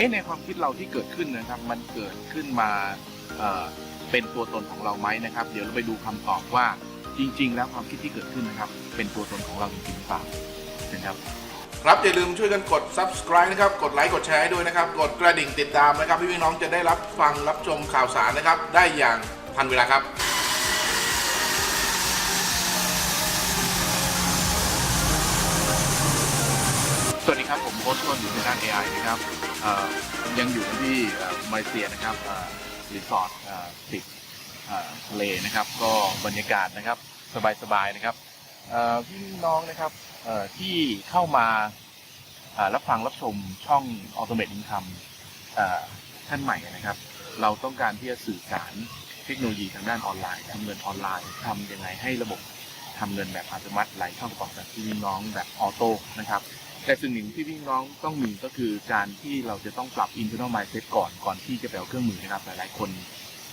อ๊ะในความคิดเราที่เกิดขึ้นนะครับ มันเกิดขึ้นมาเอ่อเป็นตัวตนของเราไหมนะครับ เดี๋ยวเราไปดูคำตอบว่าจริง ๆ แล้วความคิดที่เกิดขึ้นนะครับ เป็นตัวตนของเราจริงๆหรือเปล่านะครับ ครับอย่าลืมช่วยกันกด subscribe นะครับ กดไลค์ กดแชร์ให้ด้วยนะครับ กดกระดิ่งติดตามนะครับ พี่พี่น้องจะได้รับฟังรับชมข่าวสารนะครับ ได้อย่างทันเวลาครับสวัสดีครับ ผมโค้ชต้นอยู่ในด้าน AI นะครับเอ่อ ยังอยู่กันที่มาเลเซียนะครับรีสอร์ทติดทะเลนะครับ ก็บรรยากาศนะครับสบายๆนะครับพี่น้องนะครับที่เข้ามารับฟังรับชมช่อง Automate Income ท่านใหม่นะครับ เราต้องการที่จะสื่อสารเทคโนโลยีทางด้านออนไลน์ทำเงินออนไลน์ทำยังไงให้ระบบทำเงินแบบอัตโนมัติไหลเข้ากระเป๋าแบบพี่น้องแบบออโต้นะครับ แต่สิ่งหนึ่งที่พี่น้องต้องมีก็คือการที่เราจะต้องปรับ internal mindset ก่อนก่อนที่จะไปเอาเครื่องมือนะครับ หลายๆ คน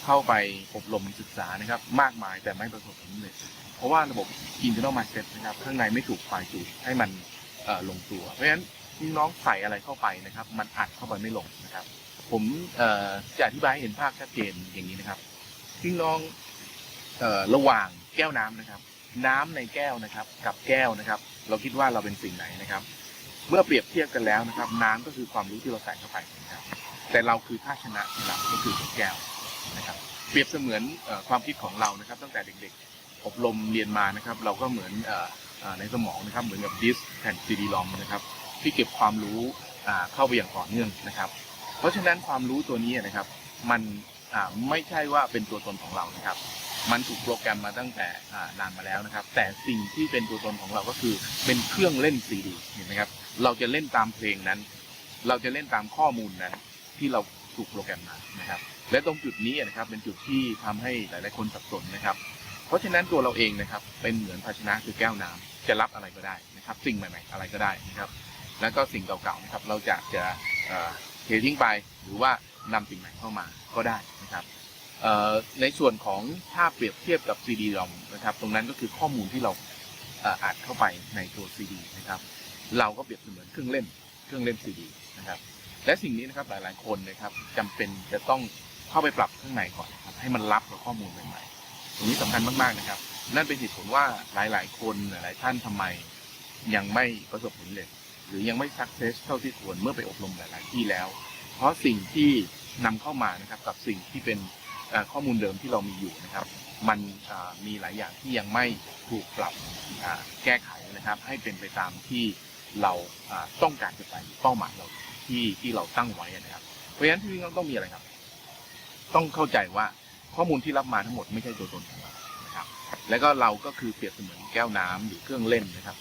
เข้าไปอบรมศึกษานะครับ มากมายแต่ไม่ประสบผลสำเร็จเพราะว่าระบบ internal mindset นะครับ ข้างในไม่ถูกฝ่ายจูนให้มันลงตัว เพราะฉะนั้นพี่น้องใส่อะไรเข้าไปนะครับ มันอัดเข้าไปไม่ลงนะครับ ผมจะอธิบายให้เห็นภาพชัดเจนอย่างนี้นะครับพี่น้องระหว่างแก้วน้ำนะครับ น้ำในแก้วนะครับ กับแก้วนะครับ เราคิดว่าเราเป็นสิ่งไหนนะครับ เมื่อเปรียบเทียบกันแล้วนะครับ น้ำก็คือความรู้ที่เราใส่เข้าไปนะครับแต่เราคือภาชนะของเราก็คือแก้วนะครับ เปรียบเสมือนความคิดของเรานะครับ ตั้งแต่เด็กๆ อบรมเรียนมานะครับ เราก็เหมือนในสมองนะครับ เหมือนกับดิสแผ่นซีดีลอมนะครับ ที่เก็บความรู้เข้าไปอย่างต่อเนื่องนะครับ เพราะฉะนั้นความรู้ตัวนี้นะครับ มันไม่ใช่ว่าเป็นตัวตนของเรานะครับ มันถูกโปรแกรมมาตั้งแต่นานมาแล้วนะครับ แต่สิ่งที่เป็นตัวตนของเราก็คือเป็นเครื่องเล่นซีดีเห็นไหมครับ เราจะเล่นตามเพลงนั้น เราจะเล่นตามข้อมูลนั้น ที่เราถูกโปรแกรมมานะครับ และตรงจุดนี้นะครับเป็นจุดที่ทำให้หลาย ๆ คนสับสนนะครับ เพราะฉะนั้นตัวเราเองนะครับเป็นเหมือนภาชนะคือแก้วน้ำจะรับอะไรก็ได้นะครับ สิ่งใหม่ ๆ อะไรก็ได้นะครับ แล้วก็สิ่งเก่า ๆ นะครับ เราจะจะเททิ้งไปหรือว่านำสิ่งใหม่เข้ามาก็ได้นะครับ ในส่วนของถ้าเปรียบเทียบกับ CD ROM นะครับ ตรงนั้นก็คือข้อมูลที่เราเอ่ออัดเข้าไปในตัว CD นะครับ เราก็เปรียบเสมือนเครื่องเล่นเครื่องเล่น CD นะครับ และสิ่งนี้นะครับหลายๆคนนะครับจำเป็นจะต้องเข้าไปปรับข้างในก่อนครับให้มันรับกับข้อมูลใหม่ๆตรงนี้สำคัญมากๆนะครับ นั่นเป็นเหตุผลว่าหลายๆ คนหลายๆท่านทำไมยังไม่ประสบผลเร็จหรือยังไม่สักเซสเท่าที่ควรเมื่อไปอบรมหลาย ๆ ที่แล้ว เพราะสิ่งที่นำเข้ามานะครับกับสิ่งที่เป็น ข้อมูลเดิมที่เรามีอยู่นะครับ มันมีหลายอย่างที่ยังไม่ถูกปรับแก้ไขนะครับ ให้เป็นไปตามที่เราต้องการจะไปเป้าหมายเราที่ที่เราตั้งไว้นะครับ เพราะฉะนั้นที่เราต้องมีอะไรครับ ต้องเข้าใจว่าข้อมูลที่รับมาทั้งหมดไม่ใช่ตัวตนของเรานะครับ แล้วก็เราก็คือเปรียบเสมือนแก้วน้ำหรือเครื่องเล่นนะครับ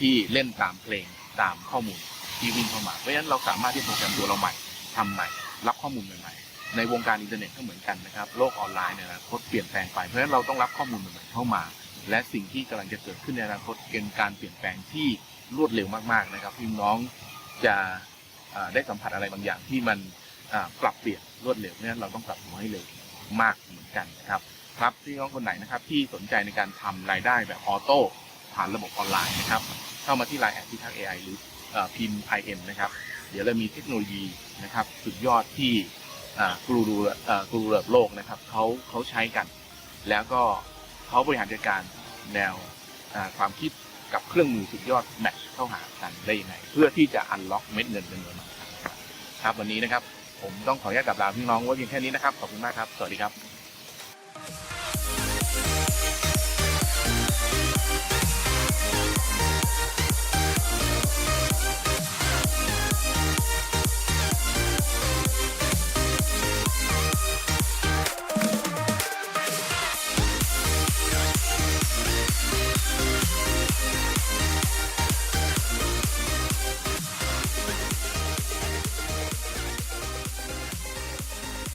ที่เล่นตามเพลงตามข้อมูลที่วิ่งเข้ามา เพราะฉะนั้นเราสามารถที่จะโปรแกรมตัวเราใหม่ทำใหม่ รับข้อมูลใหม่ๆ ในวงการอินเทอร์เน็ตก็เหมือนกันนะครับ โลกออนไลน์เนี่ยนะคตเปลี่ยนแปลงไป เพราะฉะนั้นเราต้องรับข้อมูลใหม่ๆเข้ามา และสิ่งที่กำลังจะเกิดขึ้นในอนาคตเป็นการเปลี่ยนแปลงที่รวดเร็วมากๆนะครับพี่น้องจะได้สัมผัสอะไรบางอย่างที่มันปรับเปลี่ยนรวดเร็วเนั้นเราต้องปรับตัวให้เร็วมากเหมือนกันนะครับครับพี่น้องคนไหนนะครับที่สนใจในการทำรายได้แบบออโต้ผ่านระบบออนไลน์นะครับเข้ามาที่ไลน์แอดที่ทัก AI หรือพิมพ์ IM นะครับเดี๋ยวเรามีเทคโนโลยีนะครับสุดยอดที่ กรูรูกรูระดับโลกนะครับเขาเขาใช้กัน แล้วก็เขาบริหารจัดการแนวความคิดกับเครื่องมือสุดยอดแมทช์เข้าหากันได้ยังไง เพื่อที่จะอันล็อกเม็ดเงินจำนวนมากครับวันนี้นะครับ ผมต้องขออนุญาตกลับลาพี่น้องไว้เพียงแค่นี้นะครับ ขอบคุณมากครับ สวัสดีครับ